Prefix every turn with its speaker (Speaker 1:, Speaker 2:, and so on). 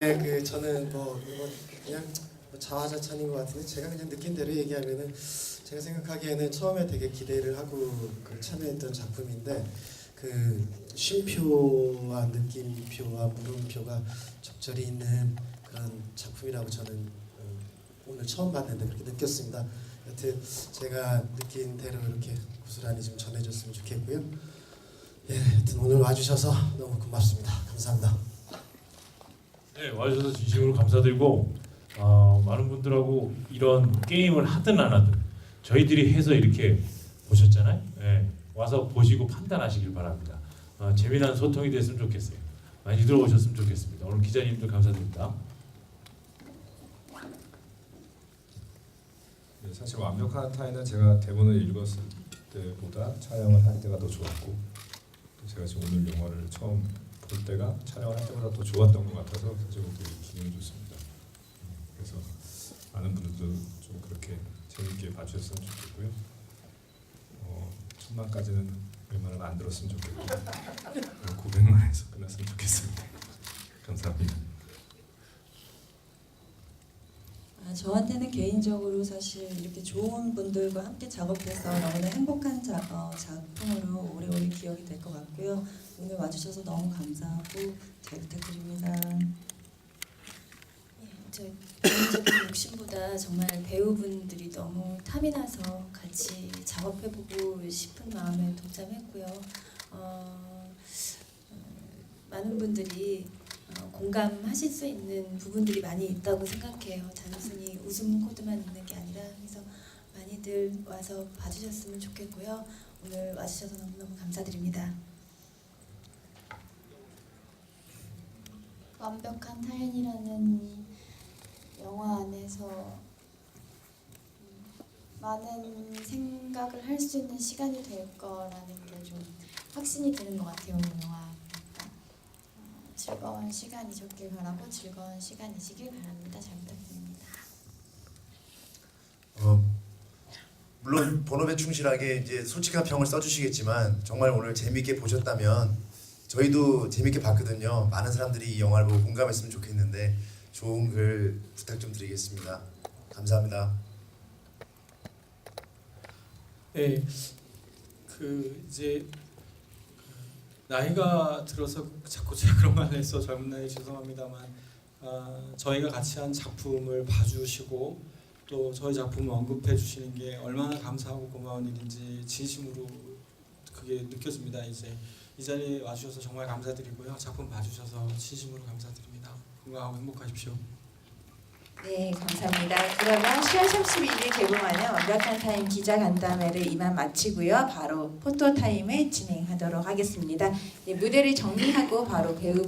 Speaker 1: 네, 그 저는 뭐 이건 그냥 뭐 자화자찬인 것 같은데 제가 그냥 느낀 대로 얘기하면은 제가 생각하기에는 처음에 되게 기대를 하고 그 참여했던 작품인데 그 쉼표와 느낌표와 물음표가 적절히 있는 그런 작품이라고 저는 어, 오늘 처음 봤는데 그렇게 느꼈습니다. 여튼 제가 느낀 대로 이렇게 고스란히 좀 전해줬으면 좋겠고요. 예, 여튼 오늘 와주셔서 너무 고맙습니다. 감사합니다.
Speaker 2: 네, 와주셔서 진심으로 감사드리고 어, 많은 분들하고 이런 게임을 하든 안 하든 저희들이 해서 이렇게 보셨잖아요. 네, 와서 보시고 판단하시길 바랍니다. 어, 재미난 소통이 됐으면 좋겠어요. 많이 들어오셨으면 좋겠습니다. 오늘 기자님들 감사드립니다.
Speaker 3: 네, 사실 완벽한 타이는 제가 대본을 읽었을 때보다 촬영을 할 때가 더 좋았고 또 제가 지금 오늘 영화를 처음 볼 때가 촬영을 할 때보다 더 좋았던 것 같아서 사실 되게 기분이 좋습니다. 음, 그래서 많은 분들도 좀 그렇게 재밌게 봐주셨으면 좋겠고요. 어, 천만까지는 웬만하면 안 들었으면 좋겠고 900만에서 끝났으면 좋겠습니다. 감사합니다.
Speaker 4: 아, 저한테는 개인적으로 사실 이렇게 좋은 분들과 함께 작업해서 너무나 행복한 자, 어, 작품으로 오래오래 기억이 될 것 같고요. 오늘 와주셔서 너무 감사하고 잘 부탁드립니다.
Speaker 5: 예, 저 개인적인 욕심보다 정말 배우분들이 너무 탐이 나서 같이 작업해보고 싶은 마음에 동참했고요. 어, 어, 많은 분들이 어, 공감하실 수 있는 부분들이 많이 있다고 생각해요. 단순히 웃음 코드만 있는 게 아니라 그래서 많이들 와서 봐주셨으면 좋겠고요. 오늘 와주셔서 너무너무 감사드립니다.
Speaker 6: 완벽한 타인이라는 영화 안에서 음, 많은 생각을 할 수 있는 시간이 될 거라는 게 좀 확신이 드는 것 같아요 영화 즐거운 시간이셨길 바라고 즐거운 시간이시길 바랍니다 잘 부탁드립니다.
Speaker 7: 어, 물론 본업에 충실하게 이제 솔직한 평을 써주시겠지만 정말 오늘 재밌게 보셨다면 저희도 재밌게 봤거든요. 많은 사람들이 이 영화를 보고 공감했으면 좋겠는데 좋은 글 부탁 좀 드리겠습니다. 감사합니다.
Speaker 8: 네, 그 이제 나이가 들어서 자꾸 제가 그런 말 해서 젊은 나이 죄송합니다만 아, 저희가 같이 한 작품을 봐주시고 또 저희 작품을 언급해 주시는 게 얼마나 감사하고 고마운 일인지 진심으로 그게 느껴집니다. 이제 이 자리에 와주셔서 정말 감사드리고요. 작품 봐주셔서 진심으로 감사드립니다. 건강하고 행복하십시오.
Speaker 9: 네, 감사합니다. 그러면 10월 31일 개봉하는 완벽한 타임 기자 간담회를 이만 마치고요. 바로 포토 타임을 진행하도록 하겠습니다. 네, 무대를 정리하고 바로 배우